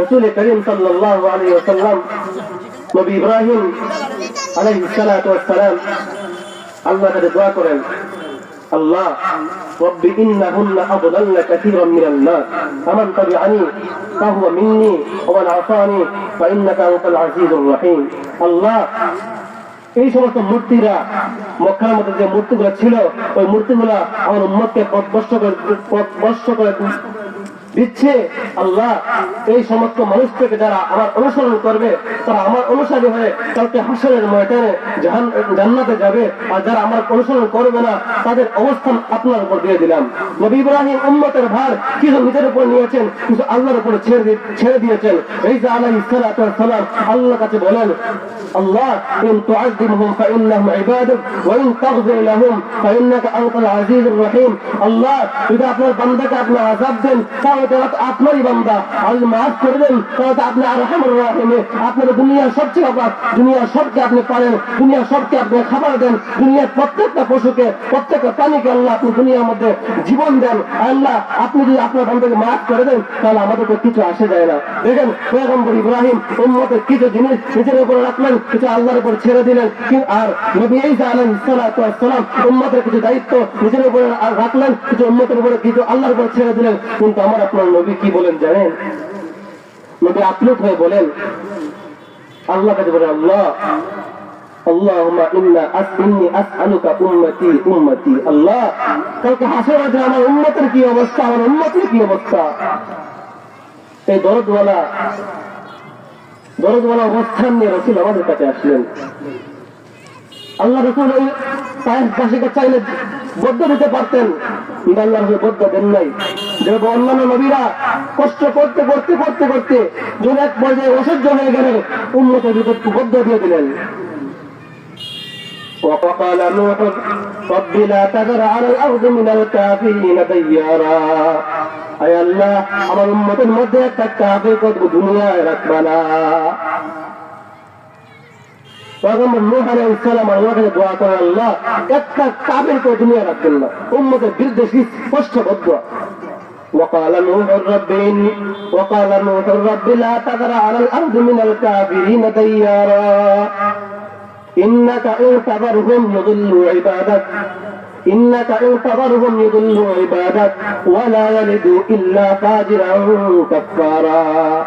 রসুল করিম সাল্লাল্লাহু আলাইহি ওয়াসাল্লাম নবী ইব্রাহিম আলাইহি সালাতু ওয়াসসালাম আল্লাহ কাছে দোয়া করেন, আল্লাহ, রব্বি ইন্নাহুন্না আদলাল্লা কাসীরাম মিনান নাস, ফামান তাবিআনি ফাহুয়া মিন্নি ওয়া মান আসানি ফাইন্নাকা আনতাল আজিজুর রহিম। আল্লাহ, এই সমস্ত মূর্তিরা, মক্কার মধ্যে যে মূর্তিগুলো ছিল, ওই মূর্তিগুলো আমার উম্মতকে পথবর্ষ করে পথবর্ষ করে দিচ্ছে, আল্লাহ, এই সমস্ত মানুষ থেকে যারা আমার অনুসরণ করবে, তারা আমার অনুসারী হয়ে কালকে হাসনের ময়দানে জান্নাতে যাবে। আর যারা আমার অনুসরণ করবে না, তাদের অবস্থান আপনার উপর দিয়ে দিলাম। নবী ইব্রাহিম উম্মতের ভার কিছু নিজের উপর নিয়েছেন, কিছু আল্লাহর উপরে ছেড়ে ছেড়ে দিয়েছেন। এই যে আলাই সালাম আল্লাহ কাছে বলেন, আল্লাহ, ইন তুআযিবহুম ফাইন্নাহুম ইবাদুক, ওয়া ইন তাগফির লাহুম, ফাইন্নাকা আনতাল আজিজুর রহিম। আল্লাহ, যদি আপনার বান্দাকে আপনি আযাব দেন, তাহলে আপনার সবচেয়ে সবকে আপনি পারেন সবকে আপনি খাবার দেন, দুনিয়ার প্রত্যেকটা পশুকে, প্রত্যেকটা প্রাণীকে আল্লাহ আপনি দুনিয়ার মধ্যে জীবন দেন। আল্লাহ, আপনি যদি আপনার মাফ করে দেন, তাহলে আমাদের তো কিছু আসে যায় না। দেখেন, পয়গম্বর ইব্রাহিম কিছু জিনিস নিজের উপরে রাখলেন, কিছু আল্লাহর উপর ছেড়ে দিলেন। আর নবী ঈসা আলাইহিস সালাতু কিছু দায়িত্ব নিজের উপরে রাখলেন, কিছু উম্মতের উপরে, কিছু আল্লাহর উপর ছেড়ে দিলেন। কিন্তু আমার আপনার নবী কি বলেন জানেন? নবী আপ্লুত হয়ে বলেন, আল্লাহ কাছে বলেন, আল্লাহ আল্লাহ অবস্থান নিয়ে আসলেন। আল্লাহ চাইলে বদ্ধ দিতে পারতেন, কিন্তু আল্লাহ বদ্ধ দেন নাই। যেরকম অন্যান্য নবীরা কষ্ট করতে করতে করতে করতে যখন এক পর্যায়ে অসহ্য হয়ে গেলেন উন্নতের ভিতর বদ্ধ দিয়ে দিলেন وقال نوح رب لا تذر على الأرض من الكافرين ديارا أي الله আমার উম্মতের মধ্যে একটা কাফির কত দুনিয়ায় রাখবা না পয়গম্বর নূহ আলাইহিস সালাম আল্লাহর কাছে দোয়া করেন আল্লাহ একটা কাফির কো দুনিয়া রাখবেন না উম্মতের বিরুদ্ধে স্পষ্ট বদুয়া وقال نوح رب إني وقال نوح رب لا تذر على الأرض من الكافرين ديارا. إنك إن تذرهم يضلوا عبادك. إنك إن تذرهم يضلوا عبادك. ولا يلدوا إلا فاجرا كفارا.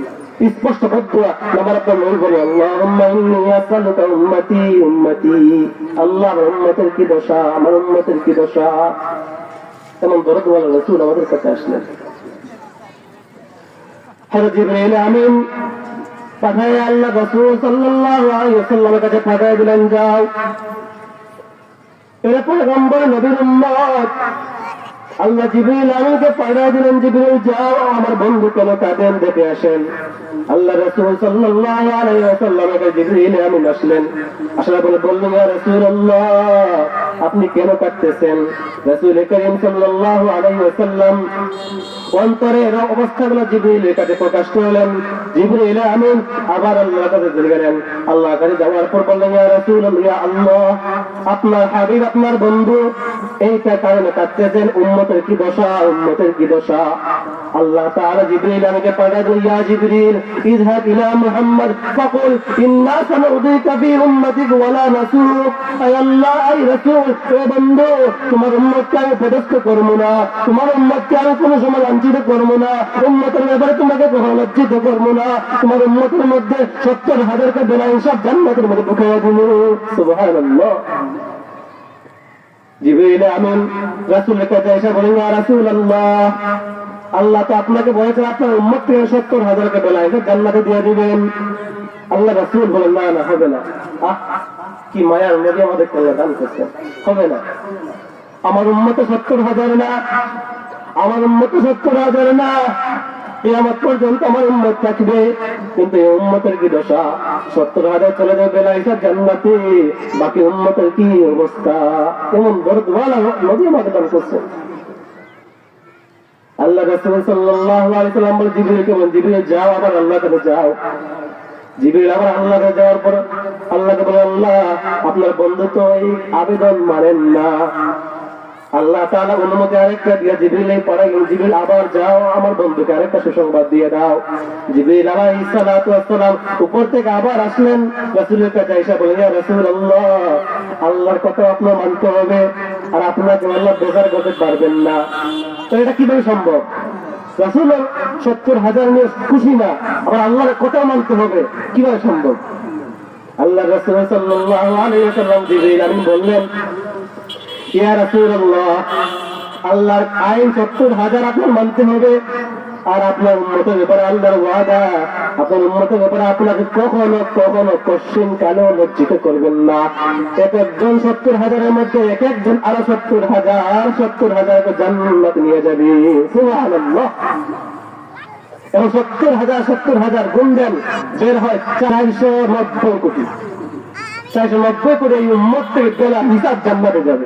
স্পষ্ট বদুয়া নাম্বার আপনার মন বলি ইন্নী আসালুকা উম্মতি উম্মতি। আল্লাহ আমার উম্মতের কি দশা, আমার উম্মতের কি দশা? এমন দরদওয়ালা রাসূল আমাদের কাছে আসলেন। পাঠায় আল্লাহ দিলেন, যাও। নবীর আল্লাহ জিবরিল আমাকে পাড়া দিলেন, জিবরিল, যাও, আমার বন্ধু কেন কাঁদেন দেখে আসেন। আল্লাহ রসুল সাল্লাহ কাছে জিবরিল আমিন আসলেন। আসলে বলে বললেন রসুল আপনি কেন কাটতেছেন রসুল করিম সাল্লাহ ওয়াসাল্লাম অন্তরের অবস্থাগুলো জিবরিলের কাছে প্রকাশ করলেন। জিবরিল আমিন, আবার আল্লাহর কাছে চলে গেলেন। আল্লাহর কাছে যাওয়ার পর বললেন, ইয়া রাসূলুল্লাহ আল্লাহ, আপনার হাবিব, আপনার বন্ধু এইটা কারণে কাঁদতেছেন, উম্মতের কি দশা, উম্মতের কি দশা? আল্লাহ তাআলা জিবরিল আমাকে পাঠিয়ে দিলেন, ইয়া জিবরিল, ইযহাব ইলা মুহাম্মদ, ফাকুল, ইন্না সানুদিকা ফি উম্মতিক ওয়ালা নাসুক। আয় আল্লাহ আই রাসূল, এ বন্ধু, তোমার উম্মতকে আমি পদস্থ করব না। তোমার উম্মতকে আমি কোনো সময় লাঞ্ছিত করব না, উম্মতের ব্যাপারে তোমাকে কখনো লজ্জিত করব না। তোমার উম্মতের মধ্যে সত্তর হাজারকে বেলা সব জান্নাতের মধ্যে এসে ইয়া রাসূলুল্লাহ, আল্লাহ তো আপনাকে বলেছেন আপনার উম্মত থেকে সত্তর হাজারকে বেলায় জান্নাতে দিয়ে দিবেন। আল্লাহ রাসূল বলেন, না না, হবে না। কি মায়ার নবী আমাদের দান করছেন। হবে না। আমার উম্মত সত্তর হাজার না আমার উম্মত সত্তর হাজার না। কিয়ামত পর্যন্ত আমার উম্মত থাকবে। কিন্তু এই উম্মতের কি দশা? সত্তর হাজার চলে যাবে বেলা হিসাব জান্নাতে। বাকি উম্মতের কি অবস্থা? এমন দরদওয়ালা নদী আমাকে দান করছে। আল্লাহ রাসূল সাল্লাম বলে জিবরিলকে বলেন জিবরিল, যাও, আবার আল্লাহর কাছে যাও। জিবরিল আবার আল্লাহর কাছে যাওয়ার পর আল্লাহকে বলে, আল্লাহ, আপনার বন্ধু তো এই আবেদন মানেন না। আল্লাহ তাআলা অনুমতি আরেকটা দিয়ে জিবরিল এই পড়া জিবরিল, আবার যাও, আমার বন্ধুকে আরেকটা সুসংবাদ দিয়ে দাও। জিবরিল আলাইহিস সালাতু উপর থেকে আবার আসলেন। রাসূলের কাছে এসে বলেন ইয়া রাসূলুল্লাহ, আল্লাহর কথা আপনার মানতে হবে আর আপনাকে আল্লাহ বেজার করতে পারবেন না। তো এটা কীভাবে সম্ভব? রাসূল সত্তর হাজার নিয়ে খুশি না, আবার আল্লাহর কথা মানতে হবে। কীভাবে সম্ভব? আল্লাহ রাসূল সাল্লাল্লাহু আলাইহি ওয়াসাল্লাম জিবরিল বললেন আল্লাহর আইন সত্তর হাজার আপনার মানতে হবে। আর আপনার উন্মতের ব্যাপারে আল্লাহর ওয়াদা, আপনার উন্মতের ব্যাপারে আপনাকে কখনো কখনো পশ্চিম কালেও লজ্জিত করবেন না। এক একজন সত্তর হাজারের মধ্যে এক একজন আরও সত্তর হাজার, সত্তর হাজারকে জান্নাত নিয়ে যাবে। এবং সত্তর হাজার সত্তর হাজার গুণ দেন, বের হয় চারশো নব্বই কোটি। চারশো নব্বই কোটি এই উম্মত থেকে বেলা হিসাব জান্নাতে যাবে।